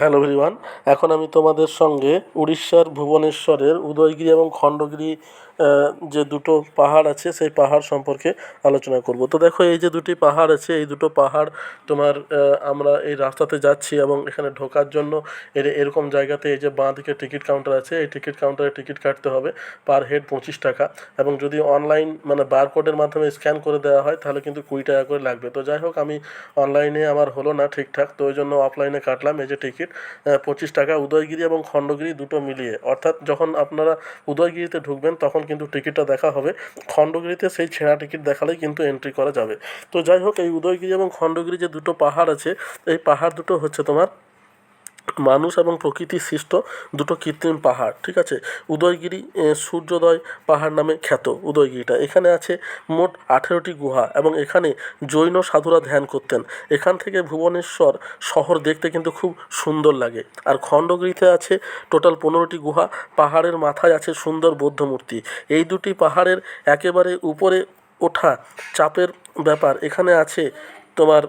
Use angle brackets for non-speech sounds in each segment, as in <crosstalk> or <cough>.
Hello everyone এখন আমি তোমাদের সঙ্গে উড়িষ্যার ভুবনেশ্বরের উদয়গিরি এবং খণ্ডগিরি যে দুটো পাহাড় আছে, সেই পাহাড় সম্পর্কে আলোচনা করব। তো দেখো, এই যে দুটি পাহাড় আছে, এই দুটো পাহাড় তোমার আমরা এই রাস্তাতে যাচ্ছি এবং এখানে ঢোকার জন্য এর, এরকম জায়গাতে এই যে বাঁ দিকে টিকিট কাউন্টার আছে, এই টিকিট কাউন্টারে টিকিট কাটতে হবে পার হেড পঁচিশ টাকা এবং যদি অনলাইন মানে বারকোডের মাধ্যমে স্ক্যান করে দেওয়া হয়, তাহলে কিন্তু কুড়ি টাকা করে লাগবে। তো যাই হোক, আমি অনলাইনে আমার হলো না ঠিকঠাক, তো ওই জন্য অফলাইনে কাটলাম এই যে টিকিট। পঁচিশ টাকা উদয়গিরি এবং খণ্ডগিরি দুটো মিলিয়ে। অর্থাৎ যখন আপনারা উদয়গিরিতে ঢুকবেন, তখন কিন্তু টিকিটটা দেখা হবে। খণ্ডগিরিতে সেই ছেঁড়া টিকিট দেখালেই কিন্তু এন্ট্রি করা যাবে। তো যাই হোক, এই উদয়গিরি এবং খণ্ডগিরি যে দুটো পাহাড় আছে, এই পাহাড় দুটো হচ্ছে তোমার মানুষ এবং প্রকৃতি সৃষ্ট দুটো কৃত্রিম পাহাড়, ঠিক আছে? উদয়গিরি সূর্যোদয় পাহাড় নামে খ্যাত উদয়গিরিটা। এখানে আছে মোট আঠেরোটি গুহা এবং এখানে জৈন সাধুরা ধ্যান করতেন। এখান থেকে ভুবনেশ্বর শহর দেখতে কিন্তু খুব সুন্দর লাগে। আর খণ্ডগিরিতে আছে টোটাল পনেরোটি গুহা, পাহাড়ের মাথায় আছে সুন্দর বৌদ্ধ মূর্তি। এই দুটি পাহাড়ের একেবারে উপরে ওঠা চাপের ব্যাপার। এখানে আছে তোমার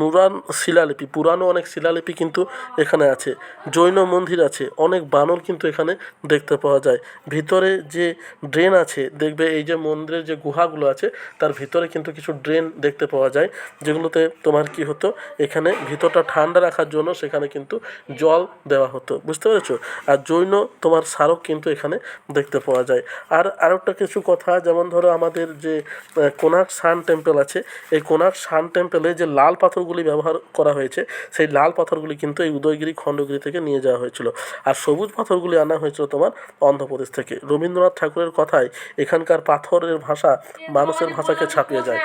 নুরান শিলালিপি পুরানো অনেক শিলালিপি কিন্তু এখানে আছে। জৈন মন্দির আছে অনেক বানর কিন্তু এখানে দেখতে পাওয়া যায়। ভিতরে যে ড্রেন আছে দেখবে এই যে মন্দিরের যে গুহাগুলো আছে তার ভিতরে কিন্তু কিছু ড্রেন দেখতে পাওয়া যায় যেগুলোতে তোমার কি হতো এখানে ভিতরটা ঠান্ডা রাখার জন্য সেখানে কিন্তু জল দেওয়া হতো বুঝতে পেরেছ? আর জৈন তোমার স্মারক কিন্তু এখানে দেখতে পাওয়া যায়। আর আরেকটা কিছু কথা যেমন ধরো আমাদের যে আহ, কোনার্ক সান টেম্পল আছে এই কোনার্ক সান টেম্পেলে যে লাল পাথরগুলি ব্যবহার করা হয়েছে, সেই লাল পাথরগুলি কিন্তু এই উদয়গিরি খণ্ডগিরি থেকে নিয়ে যাওয়া হয়েছিল। আর সবুজ পাথরগুলি আনা হয়েছিল তোমার অন্ধ্রপ্রদেশ থেকে। রবীন্দ্রনাথ ঠাকুরের কথায় এখানকার পাথরের ভাষা মানুষের ভাষাকে ছাপিয়ে যায়।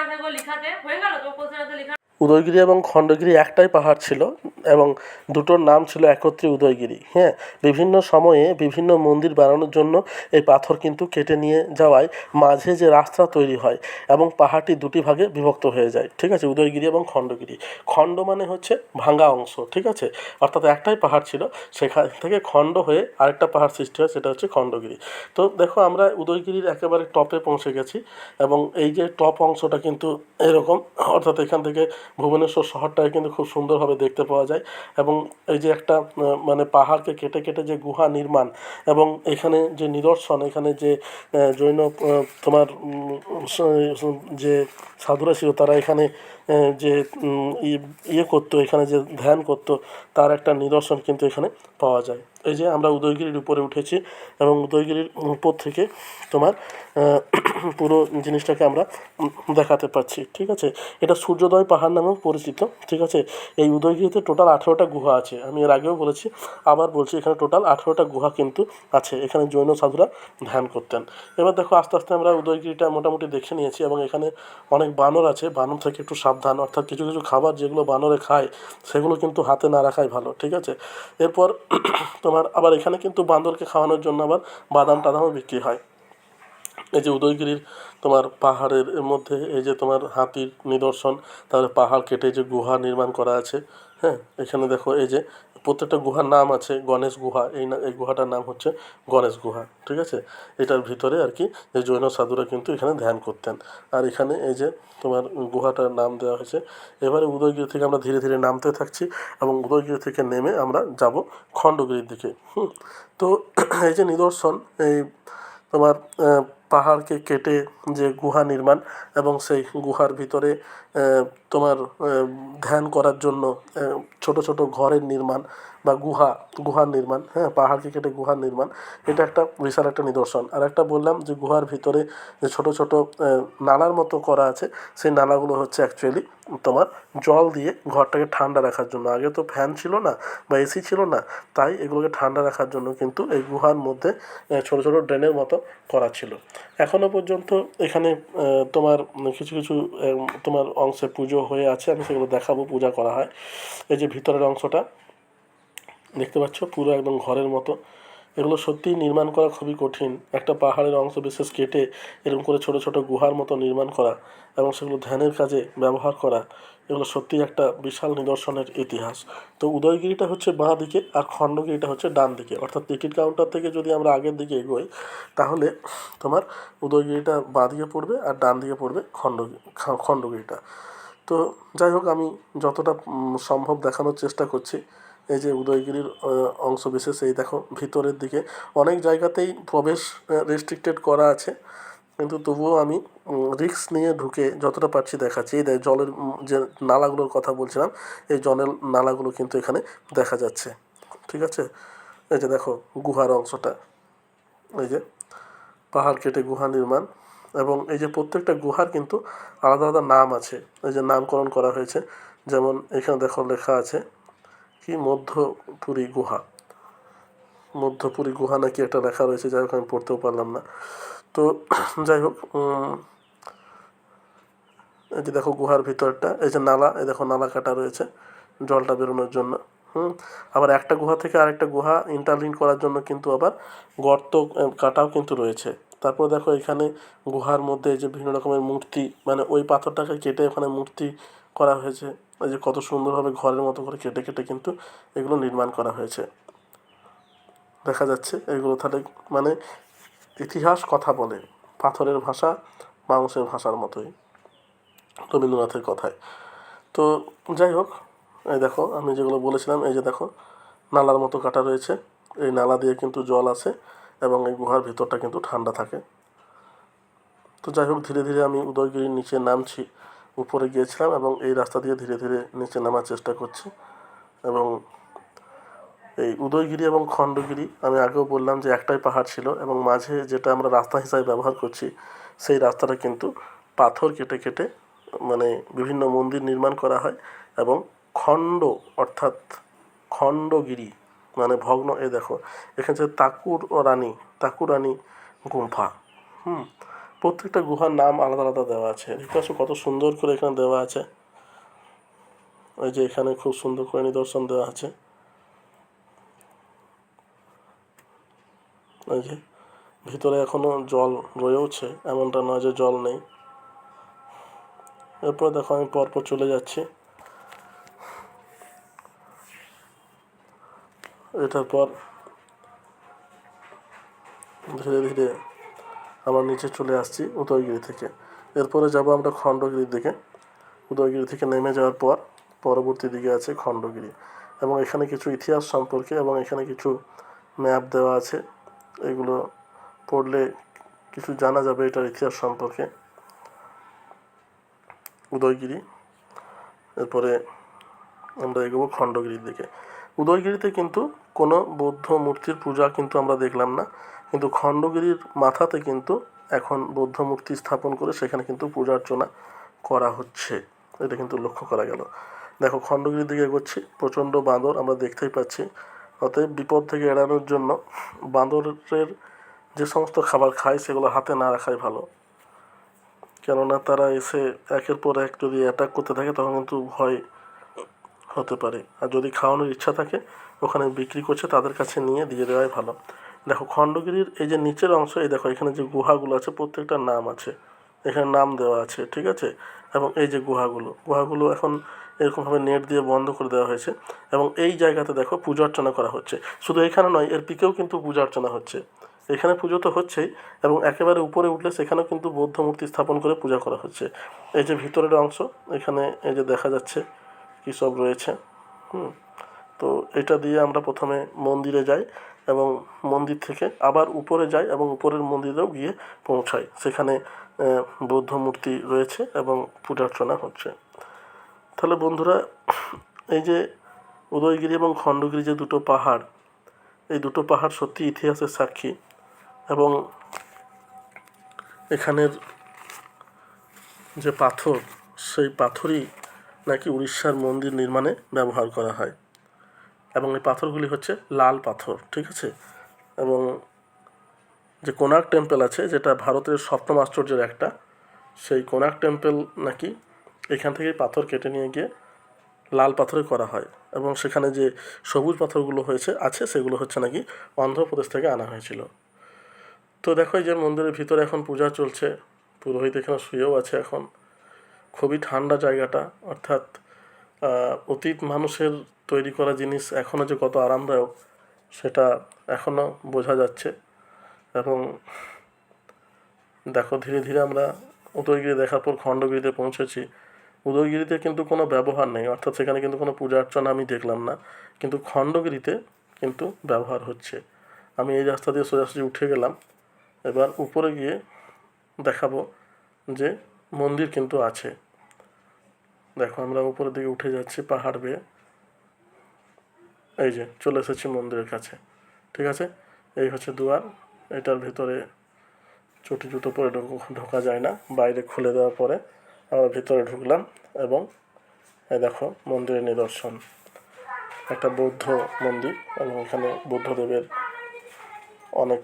উদয়গিরি এবং খণ্ডগিরি একটাই পাহাড় ছিল এবং দুটোর নাম ছিল একত্রে উদয়গিরি। হ্যাঁ বিভিন্ন সময়ে বিভিন্ন মন্দির বানানোর জন্য এই পাথর কিন্তু কেটে নিয়ে যাওয়ায় মাঝে যে রাস্তা তৈরি হয় এবং পাহাড়টি দুটি ভাগে বিভক্ত হয়ে যায়। ঠিক আছে, উদয়গিরি এবং খণ্ডগিরি। খণ্ড মানে হচ্ছে ভাঙা অংশ, ঠিক আছে? অর্থাৎ একটাই পাহাড় ছিল, সেখান থেকে খণ্ড হয়ে আরেকটা পাহাড় সৃষ্টি হয়, সেটা হচ্ছে খণ্ডগিরি। তো দেখো, আমরা উদয়গিরির একেবারে টপে পৌঁছে গেছি এবং এই যে টপ অংশটা কিন্তু এরকম, অর্থাৎ এখান থেকে ভুবনেশ্বর শহরটাকে কিন্তু খুব সুন্দরভাবে দেখতে পাওয়া যায় এবং এই যে একটা মানে পাহাড়কে কেটে কেটে যে গুহা নির্মাণ এবং এখানে যে নিদর্শন, এখানে যে জৈন তোমার যে সাধুরা ছিল তারা এখানে যে ইয়ে করতো, এখানে যে ধ্যান করতো, তার একটা নিদর্শন কিন্তু এখানে পাওয়া যায়। এই যে আমরা উদয়গিরির উপরে উঠেছি এবং উদয়গিরির উপর থেকে তোমার <clears throat> পুরো জিনিসটাকে আমরা দেখাতে পাচ্ছি ঠিক আছে? এটা সূর্যোদয় পাহাড় নামেও পরিচিত, ঠিক আছে? এই উদয়গিরিতে টোটাল আঠেরোটা গুহা আছে। আমি এর আগেও বলেছি, আবার বলছি এখানে টোটাল আঠেরোটা গুহা কিন্তু আছে। এখানে জৈন সাধুরা ধ্যান করতেন। এবার দেখো, আস্তে আস্তে আমরা উদয়গিরিটা মোটামুটি দেখে নিয়েছি এবং এখানে অনেক বানর আছে। বানর থেকে একটু সাবধান, অর্থাৎ কিছু কিছু খাবার যেগুলো বানরে খায়, সেগুলো কিন্তু হাতে না রাখাই ভালো, ঠিক আছে? এরপর <clears throat> তোমার আবার এখানে কিন্তু বান্দরকে খাওয়ানোর জন্য আবার বাদাম টাদামও বিক্রি হয়। এই যে উদয়গিরির তোমার পাহাড়ের মধ্যে, এই যে তোমার হাতির নিদর্শন তারপরে পাহাড় কেটে যে গুহা নির্মাণ করা আছে হ্যাঁ? এখানে দেখো এই যে প্রত্যেকটা গুহার নাম আছে, গণেশ গুহা, এই না, এই গুহাটার নাম হচ্ছে গণেশ গুহা, ঠিক আছে? এটার ভিতরে আর কি, যে জৈন সাধুরা কিন্তু এখানে ধ্যান করতেন। আর এখানে এই যে তোমার গুহাটার নাম দেওয়া হয়েছে, এবারে উদয়গিরি থেকে আমরা ধীরে ধীরে নামতে থাকছি এবং উদয়গিরি থেকে নেমে আমরা যাব খণ্ডগিরির দিকে, হুম? তো এই যে নিদর্শন, এই তোমার পাহাড়কে কেটে যে গুহা নির্মাণ এবং সেই গুহার ভিতরে তোমার ধ্যান করার জন্য ছোটো ছোট ঘরের নির্মাণ বা গুহা, গুহার নির্মাণ হ্যাঁ পাহাড়কে কেটে গুহার নির্মাণ, এটা একটা বিশাল একটা নিদর্শন। আর একটা বললাম যে গুহার ভিতরে যে ছোটো ছোটো নালার মতো করা আছে, সেই নালাগুলো হচ্ছে অ্যাকচুয়ালি তোমার জল দিয়ে ঘরটাকে ঠান্ডা রাখার জন্য। আগে তো ফ্যান ছিল না বা এসি ছিল না, তাই এগুলোকে ঠান্ডা রাখার জন্য কিন্তু এই গুহার মধ্যে ছোটো ছোট ড্রেনের মতো করা ছিল। এখনও পর্যন্ত এখানে তোমার কিছু কিছু তোমার অংশে পুজো হয়ে আছে, আমি সেগুলো দেখাবো, পূজা করা হয়। এই যে ভিতরের অংশটা দেখতে পাচ্ছ, পুরো একদম ঘরের মতো। এগুলো সত্যিই নির্মাণ করা খুবই কঠিন। একটা পাহাড়ের অংশ বিশেষ কেটে এরকম করে ছোট ছোট গুহার মতো নির্মাণ করা এবং সেগুলো ধ্যানের কাজে ব্যবহার করা, এগুলো সত্যিই একটা বিশাল নিদর্শনের ইতিহাস। তো উদয়গিরিটা হচ্ছে বাঁ দিকে আর খণ্ডগিরিটা হচ্ছে ডান দিকে। অর্থাৎ টিকিট কাউন্টার থেকে যদি আমরা আগের দিকে এগোই, তাহলে তোমার উদয়গিরিটা বাঁ দিকে পড়বে আর ডান দিকে পড়বে খণ্ডগিরি খণ্ডগিরিটা। তো যাই হোক, আমি যতটা সম্ভব দেখানোর চেষ্টা করছি। এই যে উদয়গিরির অংশ বিশেষ, এই দেখো ভিতরের দিকে। অনেক জায়গাতেই প্রবেশ রেস্ট্রিক্টেড করা আছে। কিন্তু তবুও আমি রিস্ক নিয়ে ঢুকে যতটা পারছি দেখাচ্ছি। এই জলের যে নালাগুলোর কথা বলছিলাম, এই জলের নালাগুলো কিন্তু এখানে দেখা যাচ্ছে। ঠিক আছে? এই যে দেখো গুহার অংশটা। এই যে পাহাড় কেটে গুহা নির্মাণ। এবং এই যে প্রত্যেকটা গুহার কিন্তু আলাদা আলাদা নাম আছে। এই যে নামকরণ করা হয়েছে। যেমন এখানে দেখো লেখা আছে কি মধ্যপুরী গুহা? মধ্যপুরী গুহা নাকি একটা লেখা রয়েছে, যাই হোক আমি পড়তেও পারলাম না। তো যাই হোক এই যে দেখো গুহার ভিতরটা, এই যে নালা, এই দেখো নালা কাটা রয়েছে জলটা বেরোনোর জন্য। হুম, আবার একটা গুহা থেকে আরেকটা গুহা ইন্টারলিঙ্ক করার জন্য কিন্তু আবার গর্ত কাটাও কিন্তু রয়েছে। তারপর দেখো এখানে গুহার মধ্যে যে বিভিন্ন রকমের মূর্তি মানে ওই পাথরটাকে কেটে ওখানে মূর্তি করা হয়েছে। এই যে কত সুন্দরভাবে ঘরের মতো করে কেটে কেটে কিন্তু এগুলো নির্মাণ করা হয়েছে। দেখা যাচ্ছে এগুলো তাহলে মানে ইতিহাস কথা বলে, পাথরের ভাষা মানুষের ভাষার মতোই রবীন্দ্রনাথের কথায়। তো যাই হোক, এই দেখো আমি যেগুলো বলেছিলাম, এই যে দেখো নালার মতো কাটা রয়েছে, এই নালা দিয়ে কিন্তু জল আসে এবং এই গুহার ভিতরটা কিন্তু ঠান্ডা থাকে। তো যাই হোক, ধীরে ধীরে আমি উদয়গিরির নিচে নামছি। উপরে গিয়েছিলাম এবং এই রাস্তা দিয়ে ধীরে ধীরে নিচে নামার চেষ্টা করছি এবং এই উদয়গিরি এবং খণ্ডগিরি, আমি আগেও বললাম যে একটাই পাহাড় ছিল এবং মাঝে যেটা আমরা রাস্তা হিসাবে ব্যবহার করছি, সেই রাস্তাটা কিন্তু পাথর কেটে কেটে মানে বিভিন্ন মন্দির নির্মাণ করা হয় এবং খণ্ড অর্থাৎ খণ্ডগিরি মানে ভগ্ন এ দেখো, এখানে যে তাকুর রানী তাকুর রানী গুম্ফা, হুম প্রত্যেকটা গুহার নাম আলাদা আলাদা দেওয়া আছে। দেখতে কত সুন্দর করে এখানে দেওয়া আছে। ওই যে এখানে খুব সুন্দর করে নিদর্শন দেওয়া আছে। ওই যে ভিতরে এখনও জল রয়েওছে, এমনটা নয় যে জল নেই। এরপর দেখো আমি পরপর চলে যাচ্ছি। এটার পর ধীরে ধীরে আমরা নিচে চলে আসছি উদয়গিরি থেকে। এরপরে যাব আমরা খণ্ডগিরির দিকে। উদয়গিরি থেকে নেমে যাওয়ার পর পরবর্তী দিকে আছে খণ্ডগিরি এবং এখানে কিছু ইতিহাস সম্পর্কে এবং এখানে কিছু ম্যাপ দেওয়া আছে। এগুলো পড়লে কিছু জানা যাবে এটার ইতিহাস সম্পর্কে। উদয়গিরি, এরপরে আমরা এগোবো খণ্ডগিরির দিকে। উদয়গিরিতে কিন্তু কোনো বৌদ্ধ মূর্তির পূজা কিন্তু আমরা দেখলাম না। কিন্তু খণ্ডগিরির মাথাতে কিন্তু এখন বৌদ্ধ মূর্তি স্থাপন করে সেখানে কিন্তু পূজা অর্চনা করা হচ্ছে। এটা কিন্তু লক্ষ্য করা গেল। দেখো, খণ্ডগিরির দিকে এগোচ্ছি। প্রচণ্ড বাঁদর আমরা দেখতেই পাচ্ছি। অতএব বিপদ থেকে এড়ানোর জন্য বাঁদরের যে সমস্ত খাবার খায় সেগুলো হাতে না রাখাই ভালো। কেননা তারা এসে একের পর এক যদি অ্যাটাক করতে থাকে, তখন কিন্তু ভয় হতে পারে। আর যদি খাওয়ানোর ইচ্ছা থাকে, ওখানে বিক্রি করছে, তাদের কাছে নিয়ে দিয়ে দেওয়াই ভালো। দেখো, খণ্ডগিরির এই যে নিচের অংশ, এই দেখো, এখানে যে গুহাগুলো আছে প্রত্যেকটার নাম আছে। এখানে নাম দেওয়া আছে, ঠিক আছে? এবং এই যে গুহাগুলো গুহাগুলো এখন এরকমভাবে নেট দিয়ে বন্ধ করে দেওয়া হয়েছে। এবং এই জায়গাতে দেখো, পূজা অর্চনা করা হচ্ছে। শুধু এখানে নয়, এর পিকেও কিন্তু পূজা অর্চনা হচ্ছে। এখানে পুজো তো হচ্ছেই, এবং একেবারে উপরে উঠলে সেখানেও কিন্তু বৌদ্ধ মূর্তি স্থাপন করে পূজা করা হচ্ছে। এই যে ভিতরের অংশ, এখানে এই যে দেখা যাচ্ছে কী সব রয়েছে, হুম? তো এটা দিয়ে আমরা প্রথমে মন্দিরে যাই এবং মন্দির থেকে আবার উপরে যাই এবং উপরের মন্দিরেও গিয়ে পৌঁছাই। সেখানে বৌদ্ধ মূর্তি রয়েছে এবং পূজা অর্চনা হচ্ছে। তাহলে বন্ধুরা, এই যে উদয়গিরি এবং খণ্ডগিরি যে দুটো পাহাড়, এই দুটো পাহাড় সত্যি ইতিহাসের সাক্ষী এবং এখানের যে পাথর, সেই পাথরই নাকি উড়িষ্যার মন্দির নির্মাণে ব্যবহার করা হয়। এবং এই পাথরগুলি হচ্ছে লাল পাথর, ঠিক আছে? এবং যে কোনার্ক টেম্পল আছে, যেটা ভারতের সপ্তম আশ্চর্যের একটা, সেই কোনার্ক টেম্পল নাকি এখান থেকেই পাথর কেটে নিয়ে গিয়ে লাল পাথরে করা হয়। এবং সেখানে যে সবুজ পাথরগুলো হয়েছে, আছে, সেগুলো হচ্ছে নাকি অন্ধ্রপ্রদেশ থেকে আনা হয়েছিল। তো দেখো, এই যে মন্দিরের ভিতরে এখন পূজা চলছে, পুরোহিত এখানে শুয়েও আছে এখন। খুবই ঠান্ডা জায়গাটা, অর্থাৎ অতীত মানুষের তৈরি করা জিনিস এখনও যে কত আরামদায়ক, সেটা এখনও বোঝা যাচ্ছে। এবং দেখো, ধীরে ধীরে আমরা উদয়গিরি দেখার পর খণ্ডগিরিতে পৌঁছেছি। উদয়গিরিতে কিন্তু কোনো ব্যবহার নেই, অর্থাৎ সেখানে কিন্তু কোনো পূজা অর্চনা আমি দেখলাম না। কিন্তু খণ্ডগিরিতে কিন্তু ব্যবহার হচ্ছে। আমি এই রাস্তা দিয়ে সোজাসুজি উঠে গেলাম। এবার উপরে গিয়ে দেখাবো যে মন্দির কিন্তু আছে। দেখো, আমরা উপরের দিকে উঠে যাচ্ছি পাহাড় বেয়ে। এই যে চলে এসেছি মন্দিরের কাছে, ঠিক আছে? এই হচ্ছে দুয়ার, এটার ভিতরে চটি জুতো পরে ঢোক- যায় না, বাইরে খুলে দেওয়ার পরে আমরা ভিতরে ঢুকলাম এবং দেখো মন্দিরের নিদর্শন। একটা বৌদ্ধ মন্দির এবং এখানে বুদ্ধদেবের অনেক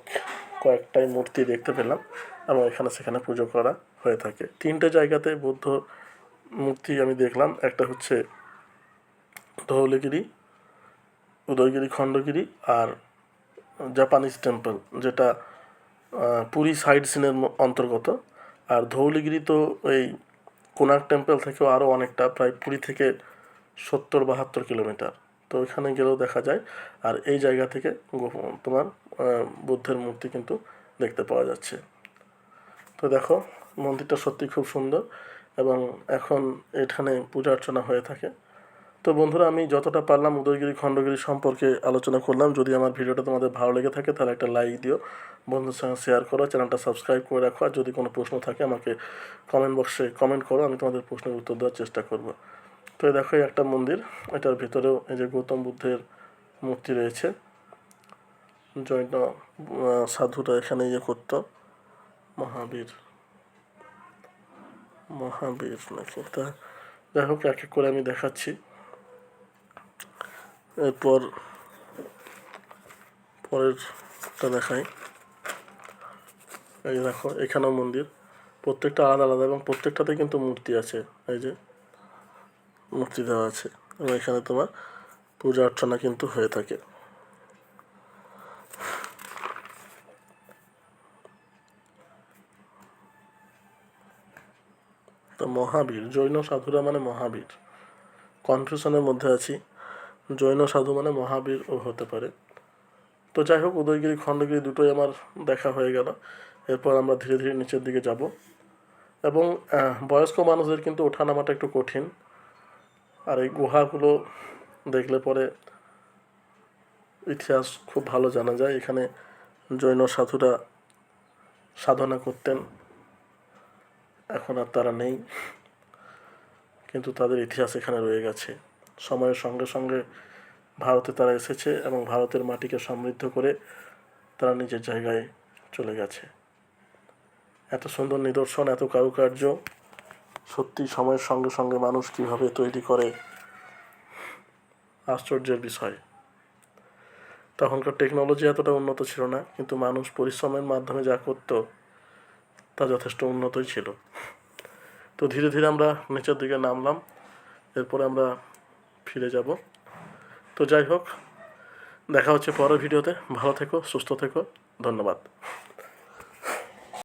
কয়েকটাই মূর্তি দেখতে পেলাম এবং এখানে সেখানে পুজো করা হয়ে থাকে। তিনটে জায়গাতে বৌদ্ধ মূর্তি আমি দেখলাম, একটা হচ্ছে ধৌলগিরি উদয়গিরি, খণ্ডগিরি আর জাপানিজ টেম্পল, যেটা পুরী সাইড সিনের অন্তর্গত। আর ধৌলিগিরি তো এই কোনার্ক টেম্পল থেকেও আরও অনেকটা, প্রায় পুরী থেকে সত্তর বাহাত্তর কিলোমিটার। তো ওইখানে গেলেও দেখা যায়। আর এই জায়গা থেকে তোমার বুদ্ধের মূর্তি কিন্তু দেখতে পাওয়া যাচ্ছে। তো দেখো, মন্দিরটা সত্যি খুব সুন্দর এবং এখন এখানে পূজা অর্চনা হয়ে থাকে। তো বন্ধুরা আমি যতটা পারলাম উদয়গিরি খণ্ডগিরি সম্পর্কে আলোচনা করলাম। যদি আমার ভিডিওটা তোমাদের ভালো লেগে থাকে তাহলে একটা লাইক দিও। বন্ধুর সঙ্গে শেয়ার করো চ্যানেলটা সাবস্ক্রাইব করে রাখো। আর যদি কোনো প্রশ্ন থাকে আমাকে কমেন্ট বক্সে কমেন্ট করো আমি তোমাদের প্রশ্নের উত্তর দেওয়ার চেষ্টা করব। তো দেখো একটা মন্দির। এটার ভিতরেও এই যে গৌতম বুদ্ধের মূর্তি রয়েছে। আহ, সাধুরা এখানে ইয়ে করতো। মহাবীর মহাবীর নাকি? তা যাই হোক এক এক করে আমি দেখাচ্ছি। এরপর পরেরটা দেখাই। এই দেখো, এখানেও মন্দির। প্রত্যেকটা আলাদা আলাদা এবং প্রত্যেকটাতে কিন্তু মূর্তি আছে। এই যে মূর্তি দেওয়া আছে। এবং এখানে তোমার পূজা অর্চনা কিন্তু হয়ে থাকে। মহাবীর, জৈন সাধুরা মানে মহাবীর। কনফিউশনের মধ্যে আছি। জৈন সাধু মানে মহাবীর ও হতে পারে। তো যাই হোক, উদয়গিরি, খণ্ডগিরি দুটোই আমার দেখা হয়ে গেল। এরপর আমরা ধীরে ধীরে নিচের দিকে যাব। এবং বয়স্ক মানুষদের কিন্তু ওঠানামাটা একটু কঠিন। আর এই গুহাগুলো দেখলে পরে ইতিহাস খুব ভালো জানা যায়। এখানে জৈন সাধুরা সাধনা করতেন। এখন আর তারা নেই। কিন্তু তাদের ইতিহাস এখানে রয়ে গেছে। সময়ের সঙ্গে সঙ্গে ভারতে তারা এসেছে এবং ভারতের মাটিকে সমৃদ্ধ করে তারা নিজের জায়গায় চলে গেছে। এত সুন্দর নিদর্শন, এত কারুকার্য সত্যি সময়ের সঙ্গে সঙ্গে মানুষ কীভাবে তৈরি করে আশ্চর্যের বিষয়। তখনকার টেকনোলজি এতটা উন্নত ছিল না, কিন্তু মানুষ পরিশ্রমের মাধ্যমে যা করতো তা যথেষ্ট উন্নতই ছিল। তো ধীরে ধীরে আমরা নিচের দিকে নামলাম, এরপরে আমরা ফিরে যাব। তো যাই হোক দেখা হচ্ছে পরের ভিডিওতে। ভালো থেকো সুস্থ থেকো। ধন্যবাদ।